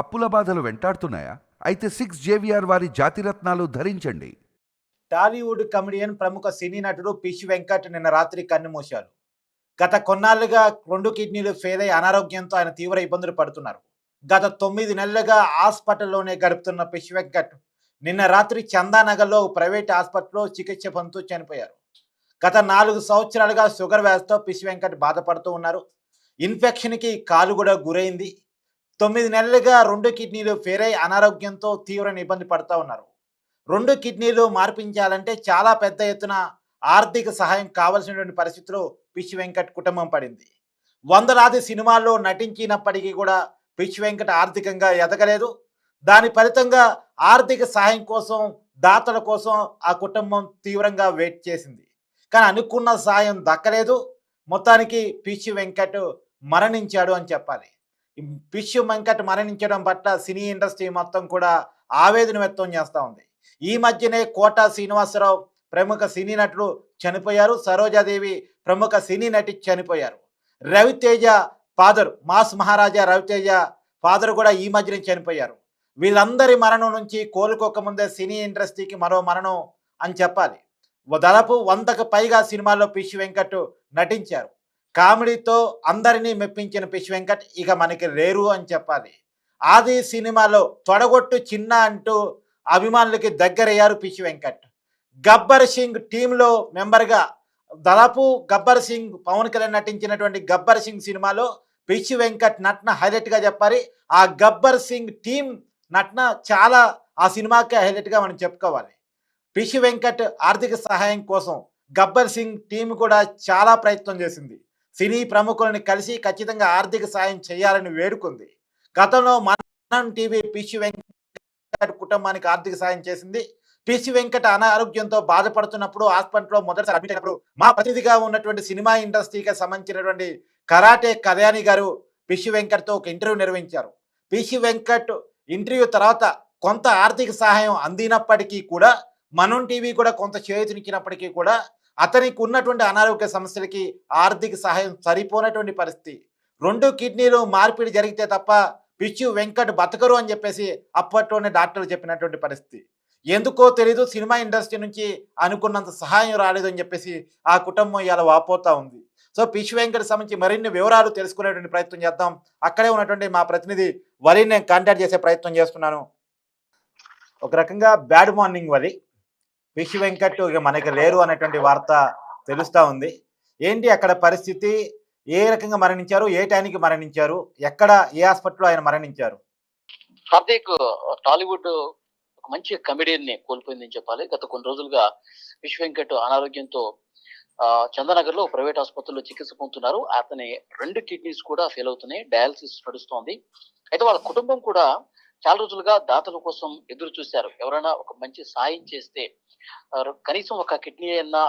అప్పుల బాధలు వెంటాడుతున్నాయా? అయితే సిక్స్ జేవిఆర్ వారి జాతిరత్నాలు ధరించండి. టాలీవుడ్ కమెడియన్ ప్రముఖ సినీ నటుడు పిష్ వెంకట్ నిన్న రాత్రి కన్నుమూశారు గత కొన్నాళ్ళుగా రెండు కిడ్నీలు ఫెయిల్ అయి అనారోగ్యంతో ఆయన తీవ్ర ఇబ్బందులు పడుతున్నారు. గత తొమ్మిది నెలలుగా హాస్పిటల్లోనే గడుపుతున్న పిష్ వెంకట్ నిన్న రాత్రి చందానగర్లో ప్రైవేట్ హాస్పిటల్లో చికిత్స పొందుతూ చనిపోయారు. గత నాలుగు సంవత్సరాలుగా షుగర్ వ్యాధితో పిష్ వెంకట్ బాధపడుతూ ఉన్నారు. ఇన్ఫెక్షన్కి కాలు కూడా గురైంది. తొమ్మిది నెలలుగా రెండు కిడ్నీలు ఫెరై అనారోగ్యంతో తీవ్ర ఇబ్బంది పడుతూ ఉన్నారు. రెండు కిడ్నీలు మార్పించాలంటే చాలా పెద్ద ఎత్తున ఆర్థిక సహాయం కావాల్సినటువంటి పరిస్థితిలో పిచ్చి వెంకట్ కుటుంబం పడింది. వందలాది సినిమాల్లో నటించినప్పటికీ కూడా పిచ్చి వెంకట్ ఆర్థికంగా ఎదగలేదు. దాని ఫలితంగా ఆర్థిక సహాయం కోసం దాతల కోసం ఆ కుటుంబం తీవ్రంగా వెయిట్ చేసింది. కానీ అనుకున్న సాయం దక్కలేదు. మొత్తానికి పిచ్చి వెంకట్ మరణించాడు అని చెప్పాలి. పిష్యు వెంకట్ మరణించడం పట్ల సినీ ఇండస్ట్రీ మొత్తం కూడా ఆవేదన వ్యక్తం చేస్తూ ఉంది. ఈ మధ్యనే కోట శ్రీనివాసరావు ప్రముఖ సినీ నటుడు చనిపోయారు. సరోజాదేవి ప్రముఖ సినీ నటి చనిపోయారు. Ravi Teja father mass Maharaja Ravi Teja father కూడా ఈ మధ్యనే చనిపోయారు. వీళ్ళందరి మరణం నుంచి కోలుకోకముందే సినీ ఇండస్ట్రీకి మరో మరణం అని చెప్పాలి. దాదాపు వందకు పైగా సినిమాల్లో పిష్ వెంకట్ నటించారు. కామెడీతో అందరినీ మెప్పించిన పిష్ వెంకట్ ఇక మనకి రేరు అని చెప్పాలి. ఆది సినిమాలో తొడగొట్టు చిన్న అంటూ అభిమానులకి దగ్గరయ్యారు పిష్ వెంకట్. గబ్బర్ సింగ్ టీంలో మెంబర్గా దాదాపు గబ్బర్ సింగ్ పవన్ కళ్యాణ్ నటించినటువంటి గబ్బర్ సింగ్ సినిమాలో పిచ్ వెంకట్ నటన హైలైట్గా చెప్పాలి. ఆ గబ్బర్ సింగ్ టీం నటన చాలా ఆ సినిమాకి హైలైట్గా మనం చెప్పుకోవాలి. పిష్ వెంకట్ ఆర్థిక సహాయం కోసం గబ్బర్ సింగ్ టీం కూడా చాలా ప్రయత్నం చేసింది. సినీ ప్రముఖులను కలిసి ఖచ్చితంగా ఆర్థిక సాయం చేయాలని వేడుకుంది. గతంలో మనం టీవీ పిష్ వెంకట కుటుంబానికి ఆర్థిక సాయం చేసింది. పిసి వెంకట అనారోగ్యంతో బాధపడుతున్నప్పుడు హాస్పిటల్లో మొదటిసారి అడ్మిట్ అయినప్పుడు మా ప్రతినిధిగా ఉన్నటువంటి సినిమా ఇండస్ట్రీకి సంబంధించినటువంటి కరాటే కళ్యాణి గారు పిసి వెంకట్తో ఒక ఇంటర్వ్యూ నిర్వహించారు. పిసి వెంకట్ ఇంటర్వ్యూ తర్వాత కొంత ఆర్థిక సహాయం అందినప్పటికీ కూడా మనం టీవీ కూడా కొంత చేతునిచ్చినప్పటికీ కూడా అతనికి ఉన్నటువంటి అనారోగ్య సమస్యలకి ఆర్థిక సహాయం సరిపోనటువంటి పరిస్థితి. రెండు కిడ్నీలు మార్పిడి జరిగితే తప్ప పిచ్చు వెంకట్ బతకరు అని చెప్పేసి అప్పట్లోనే డాక్టర్లు చెప్పినటువంటి పరిస్థితి. ఎందుకో తెలీదు సినిమా ఇండస్ట్రీ నుంచి అనుకున్నంత సహాయం రాలేదు అని చెప్పేసి ఆ కుటుంబం ఇలా వాపోతా ఉంది. సో పిచ్ వెంకట్ సంబంధించి మరిన్ని వివరాలు తెలుసుకునేటువంటి ప్రయత్నం చేద్దాం. అక్కడే ఉన్నటువంటి మా ప్రతినిధి వరిని నేను కాంటాక్ట్ చేసే ప్రయత్నం చేస్తున్నాను. ఒక రకంగా బ్యాడ్ మార్నింగ్ వరి పిషి వెంకట్ ఇక మనకి లేరు అనేటువంటి వార్త తెలుస్తూ ఉంది. ఏంటి అక్కడ పరిస్థితి? ఏ రకంగా మరణించారు? ఏ టైంకి మరణించారు? ఎక్కడ ఏ హాస్పిటల్లో ఆయన మరణించారు? కార్తీక్ టాలీవుడ్ ఒక మంచి కమెడియన్ని కోల్పోయిందని చెప్పాలి. గత కొన్ని రోజులుగా విశ్వ వెంకట్ అనారోగ్యంతో చందనగర్లో ప్రైవేట్ ఆసుపత్రిలో చికిత్స పొందుతున్నారు. అతని రెండు కిడ్నీస్ కూడా ఫెయిల్ అవుతున్నాయి. డయాలసిస్ నడుస్తోంది. అయితే వాళ్ళ కుటుంబం కూడా చాలా రోజులుగా దాతల కోసం ఎదురు చూశారు. ఎవరైనా ఒక మంచి సాయం చేస్తే కనీసం ఒక కిడ్నీ అయినా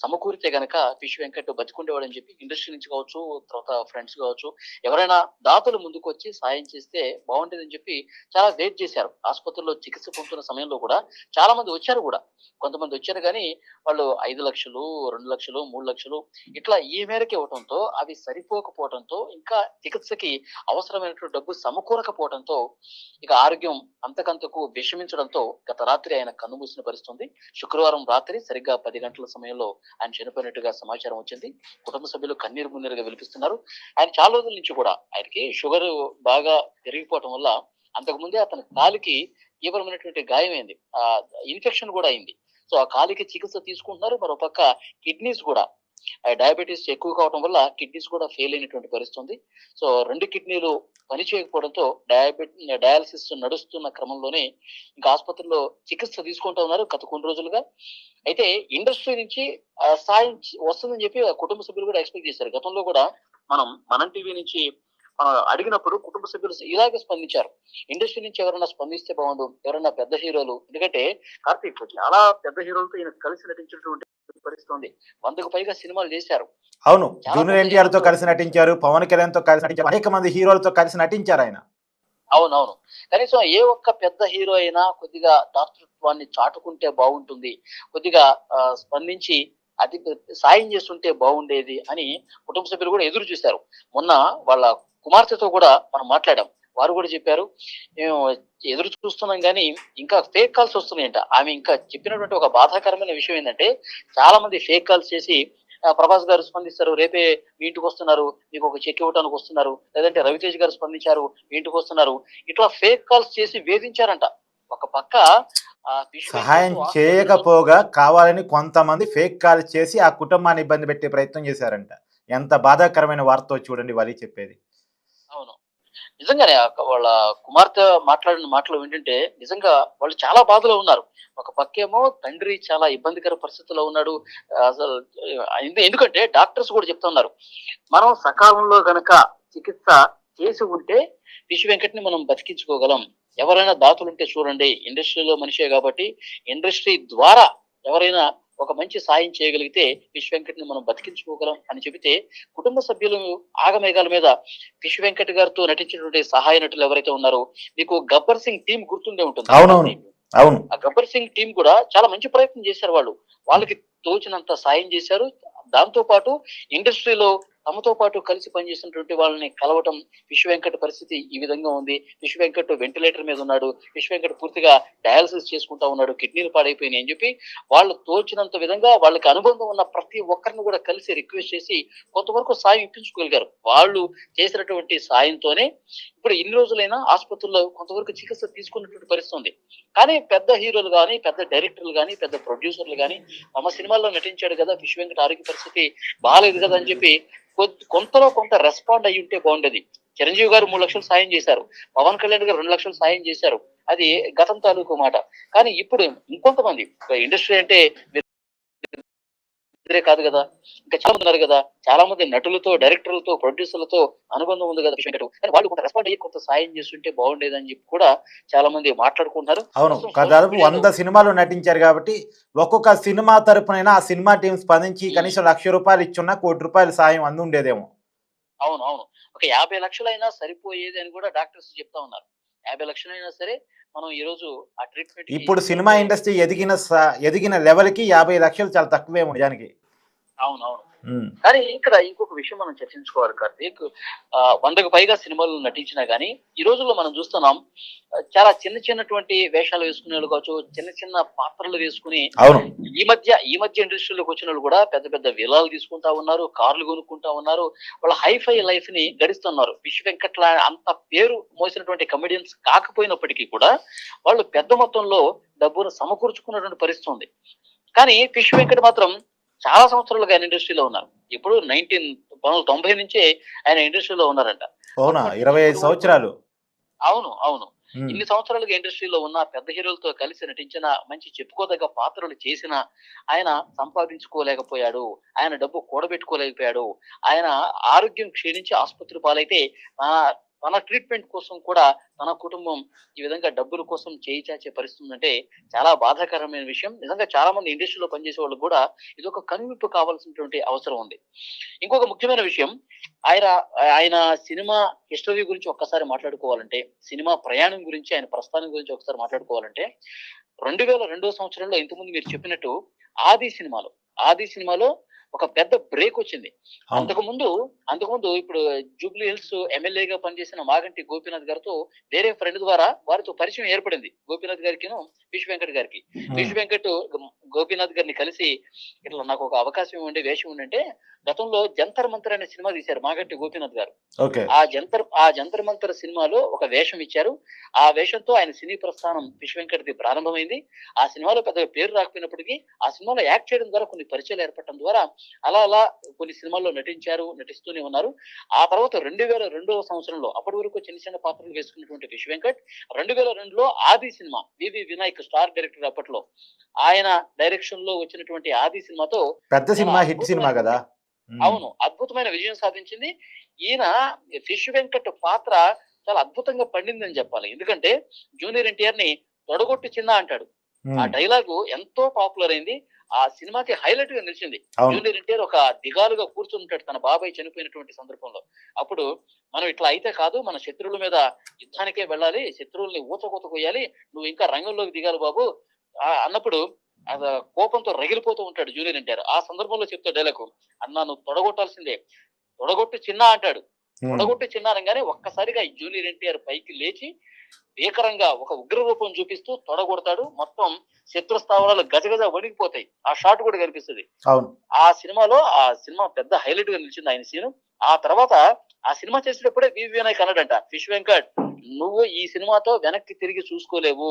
సమకూరితే గనక విశ్వ వెంకట్ బతికుండేవాడని చెప్పి ఇండస్ట్రీ నుంచి కావచ్చు తర్వాత ఫ్రెండ్స్ కావచ్చు ఎవరైనా దాతలు ముందుకు వచ్చి సాయం చేస్తే బాగుండేదని చెప్పి చాలా వెయిట్ చేశారు. ఆసుపత్రిలో చికిత్స పొందుతున్న సమయంలో కూడా చాలా మంది వచ్చారు కూడా. కొంతమంది వచ్చారు కానీ వాళ్ళు ఐదు లక్షలు రెండు లక్షలు మూడు లక్షలు ఇట్లా ఈ మేరకు ఇవ్వడంతో అవి సరిపోకపోవడంతో ఇంకా చికిత్సకి అవసరమైనటువంటి డబ్బు సమకూరకపోవడంతో ఇక ఆరోగ్యం అంతకంతకు విషమించడంతో గత రాత్రి ఆయన కన్నుమూసిన పరిస్థితుంది. శుక్రవారం రాత్రి సరిగ్గా పది గంటల సమయంలో ఆయన చనిపోయినట్టుగా సమాచారం వచ్చింది. కుటుంబ సభ్యులు కన్నీరు మున్నీరుగా విలిపిస్తున్నారు. ఆయన చాలా రోజుల నుంచి కూడా ఆయనకి షుగర్ బాగా పెరిగిపోవటం వల్ల అంతకుముందే అతని కాలికి తీవ్రమైనటువంటి గాయమైంది ఆ ఇన్ఫెక్షన్ కూడా అయింది. సో ఆ కాలికి చికిత్స తీసుకుంటున్నారు. మరో పక్క కిడ్నీస్ కూడా డయాబెటీస్ ఎక్కువ కావడం వల్ల కిడ్నీస్ కూడా ఫెయిల్ అయినటువంటి పరిస్థితి ఉంది సో రెండు కిడ్నీలు పని చేయకపోవడంతో డయాబెటీ డయాలసిస్ నడుస్తున్న క్రమంలోనే ఇంకా ఆసుపత్రిలో చికిత్స తీసుకుంటూ ఉన్నారు గత కొన్ని రోజులుగా. అయితే ఇండస్ట్రీ నుంచి సాయం వస్తుందని చెప్పి కుటుంబ సభ్యులు కూడా ఎక్స్పెక్ట్ చేశారు. గతంలో కూడా మనం మనం టీవీ నుంచి మనం అడిగినప్పుడు కుటుంబ సభ్యులు ఇలాగే స్పందించారు. ఇండస్ట్రీ నుంచి ఎవరైనా స్పందిస్తే బాగుండు ఎవరైనా పెద్ద హీరోలు. ఎందుకంటే కార్తీక్ చాలా పెద్ద హీరోలతో ఈయన కలిసి నటించినటువంటి పరిస్థితి ఉంది వందకు పైగా సినిమాలు చేశారు. అవును జూనియర్ ఎన్టీఆర్తో కలిసి నటించారు పవన్ కళ్యాణ్తో కలిసి నటించారు అనేక మంది హీరోలతో కలిసి నటించారు ఆయన. అవునవును. కనీసం ఏ ఒక్క పెద్ద హీరో అయినా కొద్దిగా దాతృత్వాన్ని చాటుకుంటే బాగుంటుంది కొద్దిగా స్పందించి అది సాయం చేస్తుంటే బాగుండేది అని కుటుంబ సభ్యులు కూడా ఎదురు చూశారు. మొన్న వాళ్ళ కుమార్తెతో కూడా మనం మాట్లాడాం. వారు కూడా చెప్పారు మేము ఎదురు చూస్తున్నాం కానీ ఇంకా ఫేక్ కాల్స్ వస్తున్నాయంట. ఆమె ఇంకా చెప్పినటువంటి ఒక బాధాకరమైన విషయం ఏంటంటే చాలా మంది ఫేక్ కాల్స్ చేసి "ఆ, ప్రభాస్ గారు స్పందిస్తారు రేపే మీ ఇంటికి వస్తున్నారు మీకు ఒక చెక్ ఇవ్వడానికి వస్తున్నారు లేదంటే రవితేజ్ గారు స్పందించారు మీ ఇంటికి వస్తున్నారు. ఇట్లా ఫేక్ కాల్స్ చేసి వేధించారంట. ఒక పక్క సహాయం చేయకపోగా కావాలని కొంతమంది ఫేక్ కాల్ చేసి ఆ కుటుంబాన్ని ఇబ్బంది పెట్టే ప్రయత్నం చేశారంట. ఎంత బాధాకరమైన వార్త చూడండి వాళ్ళు చెప్పేది. నిజంగానే వాళ్ళ కుమార్తె మాట్లాడిన మాటలు ఏంటంటే నిజంగా వాళ్ళు చాలా బాధలో ఉన్నారు. ఒక పక్కేమో తండ్రి చాలా ఇబ్బందికర పరిస్థితుల్లో ఉన్నాడు. అసలు ఎందుకంటే డాక్టర్స్ కూడా చెప్తున్నారు. మనం సకాలంలో గనక చికిత్స చేసి ఉంటే విశ్వ వెంకట్ని మనం బతికించుకోగలం. ఎవరైనా దాతలుంటే చూడండి ఇండస్ట్రీలో మనిషే కాబట్టి ఇండస్ట్రీ ద్వారా ఎవరైనా ఒక మంచి సాయం చేయగలిగితే విశ్వ వెంకట్ని మనం బతికించుకోగలం అని చెబితే కుటుంబ సభ్యులు ఆగమేఘాల మీద విశ్వ వెంకట్ గారితో నటించినటువంటి సహాయ నటులు ఎవరైతే ఉన్నారో మీకు గబ్బర్ సింగ్ టీం గుర్తుండే ఉంటుంది. అవునవును. అవును. ఆ గబ్బర్ సింగ్ టీం కూడా చాలా మంచి ప్రయత్నం చేశారు వాళ్ళు. వాళ్ళకి తోచినంత సాయం చేశారు. దాంతో పాటు ఇండస్ట్రీలో తమతో పాటు కలిసి పనిచేసినటువంటి వాళ్ళని కలవటం విశ్వ వెంకట పరిస్థితి ఈ విధంగా ఉంది. విశ్వ వెంకట్ వెంటిలేటర్ మీద ఉన్నాడు. విశ్వ వెంకట్ పూర్తిగా డయాలసిస్ చేసుకుంటా ఉన్నాడు. కిడ్నీలు పాడైపోయినాయి అని చెప్పి వాళ్ళు తోచినంత విధంగా వాళ్ళకి అనుబంధం ఉన్న ప్రతి ఒక్కరిని కూడా కలిసి రిక్వెస్ట్ చేసి కొంతవరకు సాయం ఇప్పించుకోగలిగారు. వాళ్ళు చేసినటువంటి సాయంతోనే ఇప్పుడు ఇన్ని రోజులైనా ఆసుపత్రుల్లో కొంతవరకు చికిత్స తీసుకున్నటువంటి పరిస్థితి ఉంది. కానీ పెద్ద హీరోలు కానీ పెద్ద డైరెక్టర్లు కానీ పెద్ద ప్రొడ్యూసర్లు కానీ తమ సినిమాల్లో నటించాడు కదా విశ్వ వెంకట ఆరోగ్య పరిస్థితి బాగాలేదు కదా అని చెప్పి కొంతలో కొంత రెస్పాండ్ అయ్యి ఉంటే బాగుండేది. చిరంజీవి గారు మూడు లక్షలు సాయం చేశారు. పవన్ కళ్యాణ్ గారు రెండు లక్షలు సాయం చేశారు. అది గతం తాలూకు మాట. కానీ ఇప్పుడు ఇంకొంతమంది ఇండస్ట్రీ అంటే ఇద్దరే కాదు కదా. ఇంకా చాలా మంది ఉన్నారు కదా. చాలా మంది నటులతో డైరెక్టర్లతో ప్రొడ్యూసర్లతో అనుబంధం ఉంది కదా వెంకట్ కానీ వాళ్ళు కొంత రెస్పాండ్ అయ్యి కొంత సాయం చేస్తుంటే బాగుండేదని చెప్పి కూడా చాలా మంది మాట్లాడుకుంటున్నారు. అవును. దాదాపు వంద సినిమాలు నటించారు కాబట్టి ఒక్కొక్క సినిమా తరపునైనా ఆ సినిమా టీం స్పందించి కనీసం లక్ష రూపాయలు ఇచ్చున్నా కోటి రూపాయల సాయం అందుండేదేమో. అవును అవును. ఒక యాభై లక్షలైనా సరిపోయేది అని కూడా డాక్టర్స్ చెప్తా ఉన్నారు. యాభై లక్షలైనా సరే మనం ఈ రోజు ఆ ట్రీట్మెంట్ ఇప్పుడు సినిమా ఇండస్ట్రీ ఎదిగిన ఎదిగిన లెవెల్కి యాభై లక్షలు చాలా తక్కువేమో నిజానికి. అవును అవును. కానీ ఇక్కడ ఇంకొక విషయం మనం చర్చించుకోవాలి కార్తీక్. వందకు పైగా సినిమాలు నటించినా గానీ ఈ రోజుల్లో మనం చూస్తున్నాం చాలా చిన్న చిన్నటువంటి వేషాలు వేసుకునే వాళ్ళు కావచ్చు చిన్న చిన్న పాత్రలు వేసుకుని ఈ మధ్య ఈ మధ్య ఇండస్ట్రీలోకి వచ్చిన వాళ్ళు కూడా పెద్ద పెద్ద విలాలు తీసుకుంటా ఉన్నారు కార్లు కొనుక్కుంటా ఉన్నారు వాళ్ళ హైఫై లైఫ్ని గడిస్తున్నారు. విశ్వ వెంకట్ల అంత పేరు మోసినటువంటి కమెడియన్స్ కాకపోయినప్పటికీ కూడా వాళ్ళు పెద్ద మొత్తంలో డబ్బును సమకూర్చుకున్నటువంటి పరిస్థితి ఉంది. కానీ విశ్వ వెంకట్ మాత్రం చాలా సంవత్సరాలుగా ఆయన ఇండస్ట్రీలో ఉన్నారు. ఇప్పుడు నైన్టీన్ పంతొమ్మిది తొంభై నుంచే ఆయన ఇండస్ట్రీలో ఉన్నారంట. అవునా? ఇరవై ఐదు సంవత్సరాలు. అవును అవును. ఇన్ని సంవత్సరాలుగా ఇండస్ట్రీలో ఉన్న పెద్ద హీరోలతో కలిసి నటించిన మంచి చెప్పుకోదగ్గ పాత్రలు చేసిన ఆయన సంపాదించుకోలేకపోయాడు. ఆయన డబ్బు కూడబెట్టుకోలేకపోయాడు. ఆయన ఆరోగ్యం క్షీణించి ఆసుపత్రి పాలైతే తన ట్రీట్మెంట్ కోసం కూడా తన కుటుంబం ఈ విధంగా డబ్బుల కోసం చేయి చాచే పరిస్థితి ఉందంటే చాలా బాధాకరమైన విషయం. నిజంగా చాలా మంది ఇండస్ట్రీలో పనిచేసే వాళ్ళు కూడా ఇది ఒక కనువిప్పు కావాల్సినటువంటి అవసరం ఉంది. ఇంకొక ముఖ్యమైన విషయం ఆయన ఆయన సినిమా హిస్టరీ గురించి ఒక్కసారి మాట్లాడుకోవాలంటే సినిమా ప్రయాణం గురించి ఆయన ప్రస్థానం గురించి ఒకసారి మాట్లాడుకోవాలంటే రెండు వేల రెండో సంవత్సరంలో ఇంతకుముందు మీరు చెప్పినట్టు ఆది సినిమాలో ఆది సినిమాలో ఒక పెద్ద బ్రేక్ వచ్చింది. అంతకు ముందు అంతకుముందు ఇప్పుడు జూబ్లీ హిల్స్ ఎమ్మెల్యేగా పనిచేసిన మాగంటి గోపీనాథ్ గారితో వేరే ఫ్రెండ్ ద్వారా వారితో పరిచయం ఏర్పడింది గోపీనాథ్ గారికి విశ్వ వెంకట్ గారికి విశ్వ వెంకట్ గోపీనాథ్ గారిని కలిసి ఇట్లా నాకు ఒక అవకాశం ఇవ్వండి వేషం ఉండంటే గతంలో జంతర్ మంతర్ అనే సినిమా తీశారు మాగంటి గోపీనాథ్ గారు. ఆ జంతర్ ఆ జంతర్ మంతర్ సినిమాలో ఒక వేషం ఇచ్చారు. ఆ వేషంతో ఆయన సినీ ప్రస్థానం విశ్వ వెంకట్ది ప్రారంభమైంది. ఆ సినిమాలో పెద్దగా పేరు రాకపోయినప్పటికీ ఆ సినిమాలో యాక్ట్ చేయడం ద్వారా కొన్ని పరిచయాలు ఏర్పడటం ద్వారా అలా అలా కొన్ని సినిమాల్లో నటించారు నటిస్తూనే ఉన్నారు. ఆ తర్వాత రెండు వేల రెండవ సంవత్సరంలో అప్పటి వరకు చిన్న చిన్న పాత్రలు వేసుకున్నటువంటి విశ్వ వెంకట్ రెండు వేల రెండులో Aadi cinema V V Vinayak star director అప్పట్లో. ఆయన డైరెక్షన్లో వచ్చినటువంటి ఆది సినిమాతో పెద్ద సినిమా హిట్ సినిమా కదా. అవును అద్భుతమైన విజయం సాధించింది. ఈయన ఫిష్ వెంకట్ పాత్ర చాలా అద్భుతంగా పండిందని చెప్పాలి. ఎందుకంటే జూనియర్ ఎన్టీఆర్ని తొడగొట్టు చిన్న అంటాడు. ఆ డైలాగు ఎంతో పాపులర్ అయింది. ఆ సినిమాకి హైలైట్గా నిలిచింది జూనియర్ ఎన్టీఆర్ ఒక దిగాలుగా కూర్చుంటాడు తన బాబాయ్ చనిపోయినటువంటి సందర్భంలో. అప్పుడు మనం ఇట్లా అయితే కాదు మన శత్రువుల మీద యుద్ధానికే వెళ్ళాలి శత్రువుల్ని ఊచకోత కొయ్యాలి నువ్వు ఇంకా రంగంలోకి దిగాలి బాబు. అన్నప్పుడు అది కోపంతో రగిలిపోతూ ఉంటాడు జూనియర్ ఎన్టీఆర్ ఆ సందర్భంలో చెప్తా డైలాగు అన్నా నువ్వు తొడగొట్టాల్సిందే. తొడగొట్టు చిన్న అంటాడు. తొడగొట్టి చిన్నారంగానే ఒక్కసారిగా జూనియర్ ఎన్టీఆర్ పైకి లేచి భీకరంగా ఒక ఉగ్ర రూపం చూపిస్తూ తొడగొడతాడు. మొత్తం శత్రు స్థావరాలు గజగజ వణికిపోతాయి. ఆ షాట్ కూడా కనిపిస్తుంది. ఆ సినిమాలో ఆ సినిమా పెద్ద హైలైట్గా నిలిచింది ఆయన సీను. ఆ తర్వాత ఆ సినిమా చేసేటప్పుడే వివి వినాయక్ అన్నాడంట ఫిష్ వెంకట్ నువ్వు ఈ సినిమాతో వెనక్కి తిరిగి చూసుకోలేవు.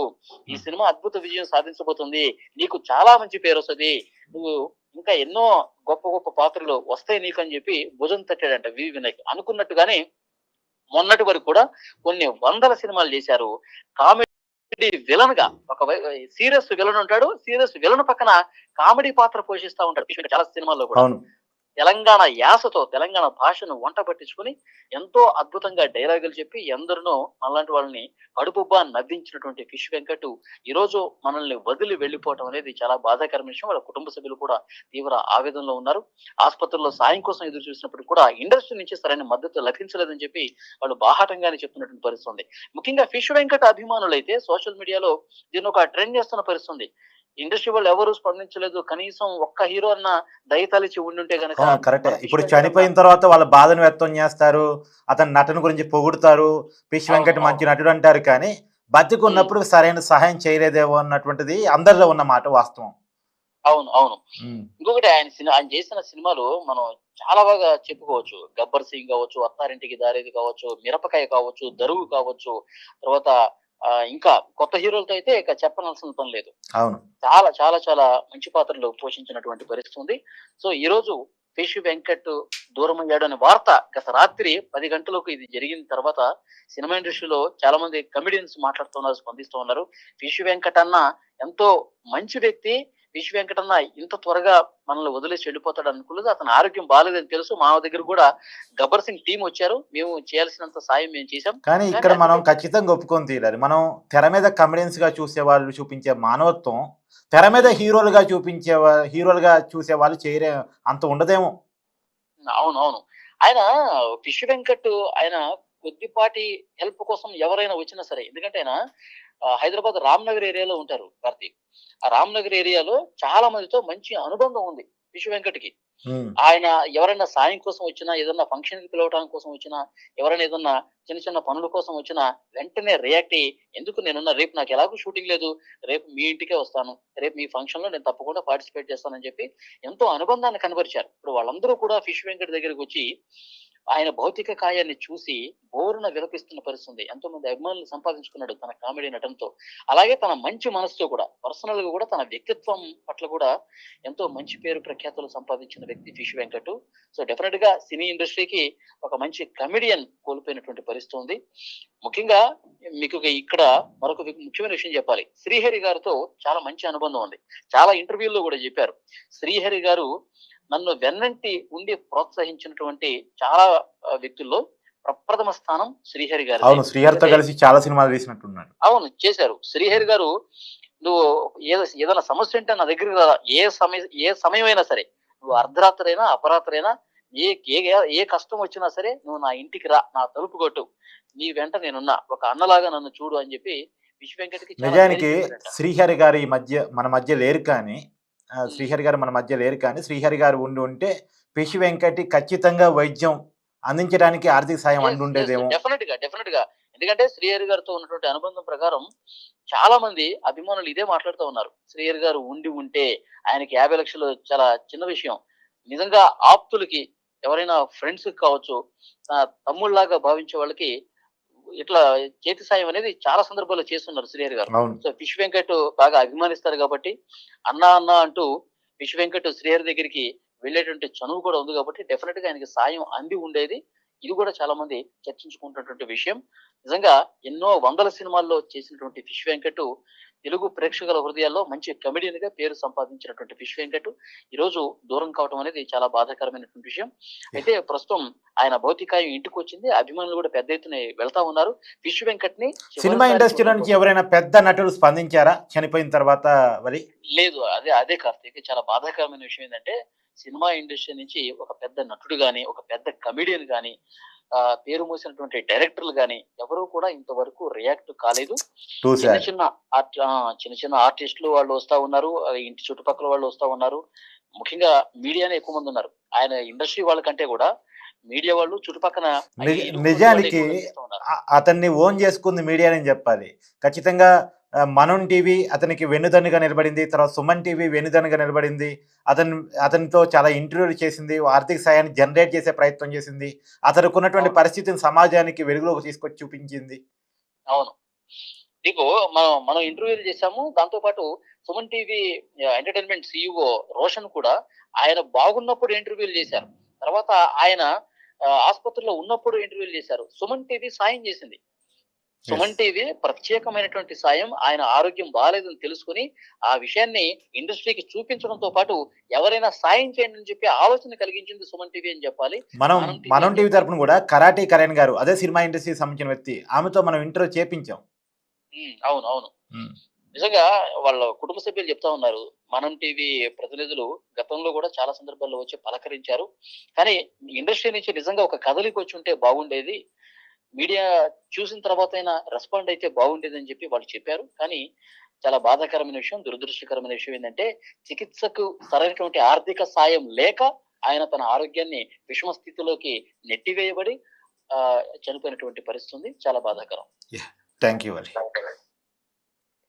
ఈ సినిమా అద్భుత విజయం సాధించబోతుంది. నీకు చాలా మంచి పేరు వస్తుంది. నువ్వు ఇంకా ఎన్నో గొప్ప గొప్ప పాత్రలు వస్తాయి నీకు అని చెప్పి భుజం తట్టాడంట వివి వినాయక్. అనుకున్నట్టుగానే మొన్నటి వరకు కూడా కొన్ని వందల సినిమాలు చేశారు. కామెడీ విలన్గా ఒక సీరియస్ విలన్ ఉంటాడు. సీరియస్ విలన్ పక్కన కామెడీ పాత్ర పోషిస్తా ఉంటాడు. చాలా సినిమాల్లో కూడా. తెలంగాణ యాసతో తెలంగాణ భాషను వంట పట్టించుకుని ఎంతో అద్భుతంగా డైలాగులు చెప్పి ఎందరినో అలాంటి వాళ్ళని కడుపుబ్బా నవ్వించినటువంటి ఫిష్ వెంకట్ ఈరోజు మనల్ని వదిలి వెళ్ళిపోవటం అనేది చాలా బాధాకరమైన విషయం. వాళ్ళ కుటుంబ సభ్యులు కూడా తీవ్ర ఆవేదనలో ఉన్నారు. ఆసుపత్రుల్లో సాయం కోసం ఎదురు చూసినప్పుడు కూడా ఇండస్ట్రీ నుంచి సరైన మద్దతు లభించలేదని చెప్పి వాళ్ళు బాహాటంగానే చెప్తున్నటువంటి పరిస్థితి ఉంది. ముఖ్యంగా ఫిష్ వెంకట్ అభిమానులు అయితే సోషల్ మీడియాలో దీన్ని ఒక ట్రెండ్ చేస్తున్న పరిస్థితి ఉంది. ఇండస్ట్రీ వాళ్ళు ఎవరు స్పందించలేదు. కనీసం ఒక్క హీరో అన్న దయతలిచి ఉండుంటే కరెక్టే. ఫిష్ ఇప్పుడు చనిపోయిన తర్వాత వాళ్ళ బాధను వ్యక్తం చేస్తారు. అతని నటన గురించి పొగుడుతారు. పిష్ వెంకట్. మంచి నటుడు అంటారు కానీ బతికి ఉన్నప్పుడు సరైన సహాయం చేయలేదేమో అన్నటువంటిది అందరిలో ఉన్న మాట వాస్తవం. అవును అవును. ఇంకొకటి ఆయన సినిమా ఆయన చేసిన సినిమాలు మనం చాలా బాగా చెప్పుకోవచ్చు. గబ్బర్ సింగ్ కావచ్చు అత్తారింటికి దారేది కావచ్చు మిరపకాయ కావచ్చు దరువు కావచ్చు తర్వాత ఇంకా కొత్త హీరోలతో అయితే ఇక చెప్పనవలసిన పని లేదు. అవును. చాలా చాలా చాలా మంచి పాత్రలు పోషించినటువంటి పరిస్థితి ఉంది. సో ఈ రోజు ఫిష్ వెంకట్ దూరం అయ్యాడు అనే వార్త గత రాత్రి పది గంటలకు ఇది జరిగిన తర్వాత సినిమా ఇండస్ట్రీలో చాలా మంది కమెడియన్స్ మాట్లాడుతున్నారు స్పందిస్తూ ఉన్నారు. ఫిష్ వెంకట్ అన్న ఎంతో మంచి వ్యక్తి ఫిష్ వెంకట్ అన్న ఇంత త్వరగా మనల్ని వదిలేసి వెళ్ళిపోతాడు అనుకోలేదు అతని ఆరోగ్యం బాగాలేదని తెలుసు. మా దగ్గర కూడా గబ్బర్ సింగ్ టీం వచ్చారు. మేము చేయాల్సినంత సాయం మేము చేశాం. కానీ ఇక్కడ మనం ఖచ్చితంగా ఒప్పుకొని తీరాలి. మనం తెర మీద కమెడియన్స్గా చూసే వాళ్ళు చూపించే మానవత్వం తెర మీద హీరోలుగా చూపించే హీరోలుగా చూసే వాళ్ళు చేయరే అంత ఉండదేమో. అవును అవును ఆయన ఫిష్ వెంకట్ ఆయన కొద్దిపాటి హెల్ప్ కోసం ఎవరైనా వచ్చినా సరే ఎందుకంటే ఆయన హైదరాబాద్ రామ్నగర్ ఏరియాలో ఉంటారు కార్తీక్. ఆ రామ్నగర్ ఏరియాలో చాలా మందితో మంచి అనుబంధం ఉంది ఫిష్ వెంకట్కి. ఆయన ఎవరైనా సాయం కోసం వచ్చినా ఏదన్నా ఫంక్షన్కి పిలవడానికి కోసం వచ్చినా ఎవరైనా ఏదన్నా చిన్న చిన్న పనుల కోసం వచ్చినా వెంటనే రియాక్ట్ అయ్యి ఎందుకు నేనున్నా రేపు నాకు ఎలాగో షూటింగ్ లేదు రేపు మీ ఇంటికే వస్తాను రేపు మీ ఫంక్షన్లో నేను తప్పకుండా పార్టిసిపేట్ చేస్తానని చెప్పి ఎంతో అనుబంధాన్ని కనబరిచారు. ఇప్పుడు వాళ్ళందరూ కూడా ఫిష్ వెంకట్ దగ్గరికి వచ్చి ఆయన భౌతిక కాయాన్ని చూసి బోరున విలపిస్తున్న పరిస్థితుంది. ఎంతో మంది అభిమానులు సంపాదించుకున్నాడు తన కామెడీ నటనతో. అలాగే తన మంచి మనసుతో కూడా పర్సనల్గా కూడా తన వ్యక్తిత్వం పట్ల కూడా ఎంతో మంచి పేరు ప్రఖ్యాతులు సంపాదించిన వ్యక్తి ఫిష్ వెంకట్ సో డెఫినెట్గా సినీ ఇండస్ట్రీకి ఒక మంచి కమెడియన్ కోల్పోయినటువంటి పరిస్థితి ఉంది. ముఖ్యంగా మీకు ఇక్కడ మరొక ముఖ్యమైన విషయం చెప్పాలి. శ్రీహరి గారితో చాలా మంచి అనుబంధం ఉంది. చాలా ఇంటర్వ్యూల్లో కూడా చెప్పారు. శ్రీహరి గారు నన్ను వెన్నంటి ఉండి ప్రోత్సహించినటువంటి చాలా వ్యక్తుల్లో ప్రప్రథమ స్థానం శ్రీహరి గారు అవును శ్రీహరితో కలిసి చాలా సినిమాలు తీసినట్టున్నాడు. అవును చేశారు. శ్రీహరి గారు నువ్వు ఏదో ఏదైనా సమస్య ఉంటే నా దగ్గరికి రా ఏ సమయ ఏ సమయం అయినా సరే నువ్వు అర్ధరాత్రి అయినా అపరాత్రి అయినా ఏ ఏ కష్టం వచ్చినా సరే నువ్వు నా ఇంటికి రా నా తలుపు కొట్టు. నీ వెంట నేనున్నా. ఒక అన్నలాగా నన్ను చూడు అని చెప్పి విశ్వ వెంకటకి చాలా నిజానికి. శ్రీహరి గారు మధ్య మన మధ్య లేరు కానీ శ్రీహరి గారు మన మధ్య లేరు కానీ శ్రీహరి గారు ఉండి ఉంటే పిషి వెంకటి ఖచ్చితంగా వైద్యం అందించడానికి ఆర్థిక సాయం అండి ఉండేదేమో. డెఫినెట్గా డెఫినెట్గా. ఎందుకంటే శ్రీహరి గారితో ఉన్నటువంటి అనుబంధం ప్రకారం చాలా మంది అభిమానులు ఇదే మాట్లాడుతూ ఉన్నారు. శ్రీహరి గారు ఉండి ఉంటే ఆయనకి యాభై లక్షలు చాలా చిన్న విషయం. నిజంగా ఆప్తులకి ఎవరైనా ఫ్రెండ్స్ కావచ్చు ఆ, తమ్ముళ్ళలాగా భావించే వాళ్ళకి ఇట్లా చేతి సాయం అనేది చాలా సందర్భాల్లో చేస్తున్నారు శ్రీహరి గారు. సో ఫిష్ వెంకట్ బాగా అభిమానిస్తారు కాబట్టి అన్న అన్న అంటూ ఫిష్ వెంకట్ శ్రీహరి దగ్గరికి వెళ్ళేటువంటి చనువు కూడా ఉంది కాబట్టి డెఫినెట్గా ఆయనకి సాయం అంది ఉండేది. ఇది కూడా చాలా మంది చర్చించుకుంటున్నటువంటి విషయం. నిజంగా ఎన్నో వందల సినిమాల్లో చేసినటువంటి ఫిష్ వెంకట్ తెలుగు ప్రేక్షకుల హృదయాల్లో మంచి కమెడియన్గా పేరు సంపాదించినటువంటి ఫిష్ వెంకట్. ఈ రోజు దూరం కావడం అనేది చాలా బాధాకరమైనటువంటి విషయం. అయితే ప్రస్తుతం ఆయన భౌతికాయం ఇంటికి వచ్చింది. అభిమానులు కూడా పెద్ద ఎత్తున వెళ్తా ఉన్నారు. ఫిష్ వెంకట్ని సినిమా ఇండస్ట్రీలో నుంచి ఎవరైనా పెద్ద నటులు స్పందించారా? చనిపోయిన తర్వాత వలి లేదు అదే అదే కార్తీక్. చాలా బాధాకరమైన విషయం ఏంటంటే సినిమా ఇండస్ట్రీ నుంచి ఒక పెద్ద నటుడు గాని ఒక పెద్ద కమెడియన్ గాని పేరు మూసినటువంటి డైరెక్టర్లు గాని ఎవరు కూడా ఇంతవరకు రియాక్ట్ కాలేదు. చిన్న చిన్న ఆర్ట్ ఆ, చిన్న చిన్న ఆర్టిస్టులు వాళ్ళు వస్తా ఉన్నారు ఇంటి చుట్టుపక్కల వాళ్ళు వస్తా ఉన్నారు. ముఖ్యంగా మీడియానే ఎక్కువ మంది ఉన్నారు. ఆయన ఇండస్ట్రీ వాళ్ళకంటే కూడా మీడియా వాళ్ళు చుట్టుపక్కల నిజానికి అతన్ని ఓన్ చేసుకుంది మీడియా అని చెప్పాలి. ఖచ్చితంగా మనం టీవీ అతనికి వెన్నుదన్నుగా నిలబడింది తర్వాత సుమన్ టీవీ వెన్నుదన్నుగా నిలబడింది. అతను అతనితో చాలా ఇంటర్వ్యూలు చేసింది ఆర్థిక సాయాన్ని జనరేట్ చేసే ప్రయత్నం చేసింది. అతనికి ఉన్నటువంటి పరిస్థితిని సమాజానికి వెలుగులోకి తీసుకొచ్చి చూపించింది. అవును. నీకు మనం మనం ఇంటర్వ్యూలు చేశాము దాంతో పాటు Suman TV entertainment CEO Roshan కూడా ఆయన బాగున్నప్పుడు ఇంటర్వ్యూలు చేశారు. తర్వాత ఆయన ఆసుపత్రిలో ఉన్నప్పుడు ఇంటర్వ్యూలు చేశారు. సుమన్ టీవీ సాయం చేసింది. సుమన్ టీవీ ప్రత్యేకమైనటువంటి సాయం ఆయన ఆరోగ్యం బాగాలేదని తెలుసుకుని ఆ విషయాన్ని ఇండస్ట్రీకి చూపించడంతో పాటు ఎవరైనా సాయం చేయండి అని చెప్పి ఆలోచన కలిగించింది సుమన్ టీవీ అని చెప్పాలి. మనం మనం టీవీ తరపున కూడా కరాటే కరణ్ గారు అదే సినిమా ఇండస్ట్రీకి సంబంధించిన వ్యక్తి ఆమెతో మనం ఇంటర్వ్యూ చేపించాం. అవును అవును. నిజంగా వాళ్ళ కుటుంబ సభ్యులు చెప్తా ఉన్నారు మనం టీవీ ప్రతినిధులు గతంలో కూడా చాలా సందర్భాల్లో వచ్చి పలకరించారు. కానీ ఇండస్ట్రీ నుంచి నిజంగా ఒక కదలికి వచ్చి ఉంటే బాగుండేది. మీడియా చూసిన తర్వాత అయినా రెస్పాండ్ అయితే బాగుండేది అని చెప్పి వాళ్ళు చెప్పారు. కానీ చాలా బాధాకరమైన విషయం దురదృష్టకరమైన విషయం ఏంటంటే చికిత్సకు సరైనటువంటి ఆర్థిక సాయం లేక ఆయన తన ఆరోగ్యాన్ని విషమ స్థితిలోకి నెట్టివేయబడి ఆ, చనిపోయినటువంటి పరిస్థితి ఉంది. చాలా బాధాకరం. Thank you